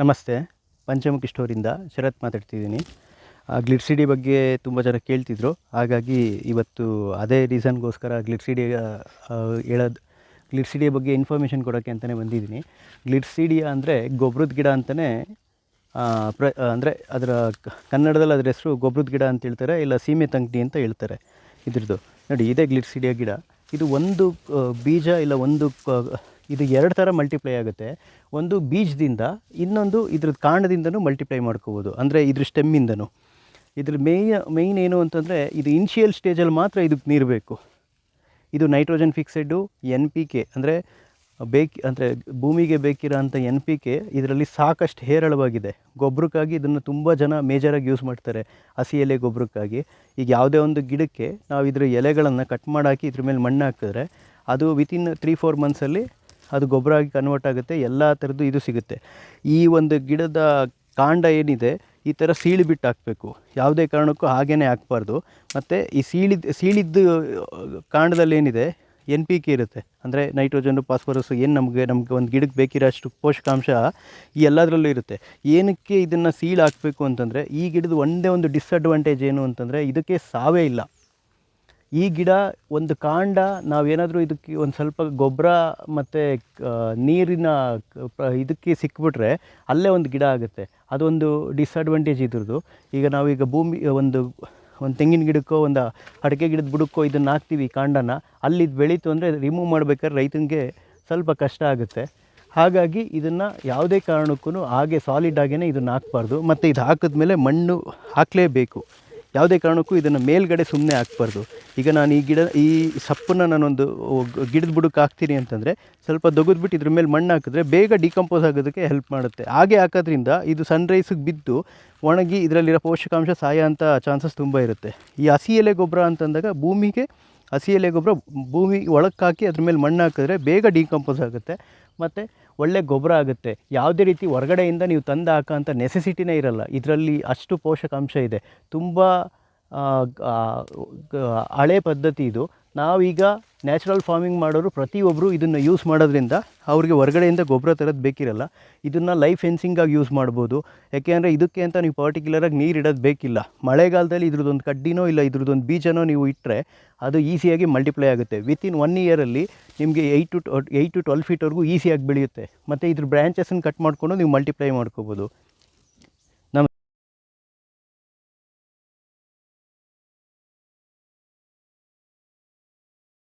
ನಮಸ್ತೆ. ಪಂಚಮುಖಿ ಸ್ಟೋರಿಂದ ಶರತ್ ಮಾತಾಡ್ತಿದ್ದೀನಿ. ಗ್ಲಿಡ್ಸಿಡಿ ಬಗ್ಗೆ ತುಂಬ ಜನ ಕೇಳ್ತಿದ್ರು. ಹಾಗಾಗಿ ಇವತ್ತು ಅದೇ ರೀಸನ್ಗೋಸ್ಕರ ಗ್ಲಿಡ್ಸಿಡಿ ಹೇಳೋದು ಗ್ಲಿಡ್ಸಿಡಿಯ ಬಗ್ಗೆ ಇನ್ಫಾರ್ಮೇಷನ್ ಕೊಡೋಕ್ಕೆ ಅಂತಲೇ ಬಂದಿದ್ದೀನಿ. ಗ್ಲಿಡ್ಸಿಡಿಯಾ ಅಂದರೆ ಗೊಬ್ಬರದ ಗಿಡ ಅಂತಲೇ ಪ್ರ, ಅಂದರೆ ಅದರ ಕನ್ನಡದಲ್ಲಿ ಅದರ ಹೆಸರು ಗೊಬ್ಬರದ ಗಿಡ ಅಂತ ಹೇಳ್ತಾರೆ, ಇಲ್ಲ ಸೀಮೆ ತಂಗಡಿ ಅಂತ ಹೇಳ್ತಾರೆ ಇದ್ರದ್ದು. ನೋಡಿ, ಇದೇ ಗ್ಲಿಡ್ಸಿಡಿಯ ಗಿಡ. ಇದು ಒಂದು ಬೀಜ ಇಲ್ಲ ಒಂದು ಇದು ಎರಡು ಥರ ಮಲ್ಟಿಪ್ಲೈ ಆಗುತ್ತೆ. ಒಂದು ಬೀಜದಿಂದ ಇನ್ನೊಂದು ಇದ್ರ ಕಾಂಡದಿಂದನೂ ಮಲ್ಟಿಪ್ಲೈ ಮಾಡ್ಕೋಬೋದು. ಅಂದರೆ ಇದ್ರ ಸ್ಟೆಮ್ಮಿಂದನೂ ಇದ್ರ ಮೇಯ್ನ್ ಮೇಯ್ನ್ ಏನು ಅಂತಂದರೆ ಇದು ಇನಿಷಿಯಲ್ ಸ್ಟೇಜಲ್ಲಿ ಮಾತ್ರ ಇದಕ್ಕೆ ನೀರು ಬೇಕು. ಇದು nitrogen fixed N P K ಅಂದರೆ ಬೇಕ್, ಅಂದರೆ ಭೂಮಿಗೆ ಬೇಕಿರೋಂಥ ಎನ್ ಪಿ ಕೆ ಇದರಲ್ಲಿ ಸಾಕಷ್ಟು ಹೇರಳವಾಗಿದೆ. ಗೊಬ್ಬರಕ್ಕಾಗಿ ಇದನ್ನು ತುಂಬ ಜನ ಮೇಜರಾಗಿ ಯೂಸ್ ಮಾಡ್ತಾರೆ. ಹಸಿ ಎಲೆ ಗೊಬ್ಬರಕ್ಕಾಗಿ ಈಗ ಯಾವುದೇ ಒಂದು ಗಿಡಕ್ಕೆ ನಾವು ಇದ್ರ ಎಲೆಗಳನ್ನು ಕಟ್ ಮಾಡಾಕಿ ಇದ್ರ ಮೇಲೆ ಮಣ್ಣು ಹಾಕಿದ್ರೆ ಅದು ವಿತಿನ್ ತ್ರೀ ಫೋರ್ ಮಂತ್ಸಲ್ಲಿ ಅದು ಗೊಬ್ಬರ ಆಗಿ ಕನ್ವರ್ಟ್ ಆಗುತ್ತೆ, ಎಲ್ಲ ಥರದ್ದು ಇದು ಸಿಗುತ್ತೆ. ಈ ಒಂದು ಗಿಡದ ಕಾಂಡ ಏನಿದೆ, ಈ ಥರ ಸೀಳು ಬಿಟ್ಟು ಹಾಕಬೇಕು. ಯಾವುದೇ ಕಾರಣಕ್ಕೂ ಹಾಗೇ ಹಾಕಬಾರ್ದು. ಮತ್ತು ಈ ಸೀಳಿದ, ಸೀಳಿದ್ದು, ಕಾಂಡದಲ್ಲಿ ಏನಿದೆ ಎನ್ ಪಿ ಕೆ ಇರುತ್ತೆ. ಅಂದರೆ ನೈಟ್ರೋಜನ್ನು ಫಾಸ್ಫರಸ್ ಏನು ನಮಗೆ ನಮಗೆ ಒಂದು ಗಿಡಕ್ಕೆ ಬೇಕಿರೋ ಅಷ್ಟು ಪೋಷಕಾಂಶ ಈ ಎಲ್ಲದರಲ್ಲೂ ಇರುತ್ತೆ. ಏನಕ್ಕೆ ಇದನ್ನು ಸೀಳು ಹಾಕಬೇಕು ಅಂತಂದರೆ, ಈ ಗಿಡದ ಒಂದೇ ಒಂದು ಡಿಸ್ಅಡ್ವಾಂಟೇಜ್ ಏನು ಅಂತಂದರೆ, ಇದಕ್ಕೆ ಸಾವೇ ಇಲ್ಲ. ಈ ಗಿಡ ಒಂದು ಕಾಂಡ, ನಾವೇನಾದರೂ ಇದಕ್ಕೆ ಒಂದು ಸ್ವಲ್ಪ ಗೊಬ್ಬರ ಮತ್ತು ನೀರಿನ ಇದಕ್ಕೆ ಸಿಕ್ಬಿಟ್ರೆ ಅಲ್ಲೇ ಒಂದು ಗಿಡ ಆಗುತ್ತೆ. ಅದೊಂದು ಡಿಸ್ಅಡ್ವಾಂಟೇಜ್ ಇದ್ರದ್ದು. ಈಗ ನಾವೀಗ ಭೂಮಿ, ಒಂದು ಒಂದು ತೆಂಗಿನ ಗಿಡಕ್ಕೋ, ಒಂದು ಅಡಿಕೆ ಗಿಡದ ಬುಡಕ್ಕೋ ಇದನ್ನು ಹಾಕ್ತೀವಿ ಕಾಂಡನ, ಅಲ್ಲಿ ಇದು ಬೆಳೀತು ಅಂದರೆ ರಿಮೂವ್ ಮಾಡ್ಬೇಕಾದ್ರೆ ರೈತನಿಗೆ ಸ್ವಲ್ಪ ಕಷ್ಟ ಆಗುತ್ತೆ. ಹಾಗಾಗಿ ಇದನ್ನು ಯಾವುದೇ ಕಾರಣಕ್ಕೂ ಹಾಗೆ ಸಾಲಿಡ್ ಆಗಿಯೇ ಇದನ್ನು ಹಾಕ್ಬಾರ್ದು. ಮತ್ತು ಇದು ಹಾಕಿದ್ಮೇಲೆ ಮಣ್ಣು ಹಾಕಲೇಬೇಕು. ಯಾವುದೇ ಕಾರಣಕ್ಕೂ ಇದನ್ನು ಮೇಲ್ಗಡೆ ಸುಮ್ಮನೆ ಹಾಕ್ಬಾರ್ದು. ಈಗ ನಾನು ಈ ಗಿಡ, ಈ ಸಪ್ಪನ್ನು ನಾನೊಂದು ಗಿಡದ ಬುಡಕ್ಕೆ ಹಾಕ್ತೀನಿ ಅಂತಂದರೆ ಸ್ವಲ್ಪ ದೊಗದ್ಬಿಟ್ಟು ಇದ್ರ ಮೇಲೆ ಮಣ್ಣು ಹಾಕಿದ್ರೆ ಬೇಗ ಡಿಕಂಪೋಸ್ ಆಗೋದಕ್ಕೆ ಹೆಲ್ಪ್ ಮಾಡುತ್ತೆ. ಹಾಗೆ ಹಾಕೋದ್ರಿಂದ ಇದು ಸನ್ರೈಸಿಗೆ ಬಿದ್ದು ಒಣಗಿ ಇದರಲ್ಲಿರೋ ಪೋಷಕಾಂಶ ಸಾಯ ಅಂತ ಚಾನ್ಸಸ್ ತುಂಬ ಇರುತ್ತೆ. ಈ ಹಸಿ ಎಲೆ ಗೊಬ್ಬರ ಅಂತಂದಾಗ ಭೂಮಿಗೆ ಹಸಿ ಎಲೆ ಗೊಬ್ಬರ ಭೂಮಿ ಒಳಕ್ಕೆ ಹಾಕಿ ಅದ್ರ ಮೇಲೆ ಮಣ್ಣು ಹಾಕಿದ್ರೆ ಬೇಗ ಡಿಕಂಪೋಸ್ ಆಗುತ್ತೆ ಮತ್ತು ಒಳ್ಳೆ ಗೊಬ್ಬರ ಆಗುತ್ತೆ. ಯಾವುದೇ ರೀತಿ ಹೊರಗಡೆಯಿಂದ ನೀವು ತಂದು ಹಾಕೋಂಥ ನೆಸೆಸಿಟಿನೇ ಇರಲ್ಲ. ಇದರಲ್ಲಿ ಅಷ್ಟು ಪೋಷಕಾಂಶ ಇದೆ. ತುಂಬ ಹಳೆ ಪದ್ಧತಿ ಇದು. ನಾವೀಗ ನ್ಯಾಚುರಲ್ ಫಾರ್ಮಿಂಗ್ ಮಾಡೋರು ಪ್ರತಿಯೊಬ್ಬರು ಇದನ್ನು ಯೂಸ್ ಮಾಡೋದ್ರಿಂದ ಅವ್ರಿಗೆ ಹೊರಗಡೆಯಿಂದ ಗೊಬ್ಬರ ತರೋದು ಬೇಕಿರಲ್ಲ. ಇದನ್ನು ಲೈಫ್ ಫೆನ್ಸಿಂಗಾಗಿ ಯೂಸ್ ಮಾಡ್ಬೋದು. ಯಾಕೆಂದರೆ ಇದಕ್ಕೆ ಅಂತ ನೀವು ಪರ್ಟಿಕ್ಯುಲರಾಗಿ ನೀರು ಇಡೋದು ಬೇಕಿಲ್ಲ. ಮಳೆಗಾಲದಲ್ಲಿ ಇದ್ರದ್ದೊಂದು ಕಡ್ಡಿನೋ ಇಲ್ಲ ಇದ್ರದ್ದೊಂದು ಬೀಜನೋ ನೀವು ಇಟ್ಟರೆ ಅದು ಈಸಿಯಾಗಿ ಮಲ್ಟಿಪ್ಲೈ ಆಗುತ್ತೆ. ವಿತಿನ್ ಒನ್ ಇಯರಲ್ಲಿ ನಿಮಗೆ eight to eight to twelve ಫೀಟ್ವರೆಗೂ ಈಸಿಯಾಗಿ ಬೆಳೆಯುತ್ತೆ. ಮತ್ತು ಇದ್ರ ಬ್ರ್ಯಾಂಚಸ್ಸನ್ನು ಕಟ್ ಮಾಡಿಕೊಂಡು ನೀವು ಮಲ್ಟಿಪ್ಲೈ ಮಾಡ್ಕೋಬೋದು.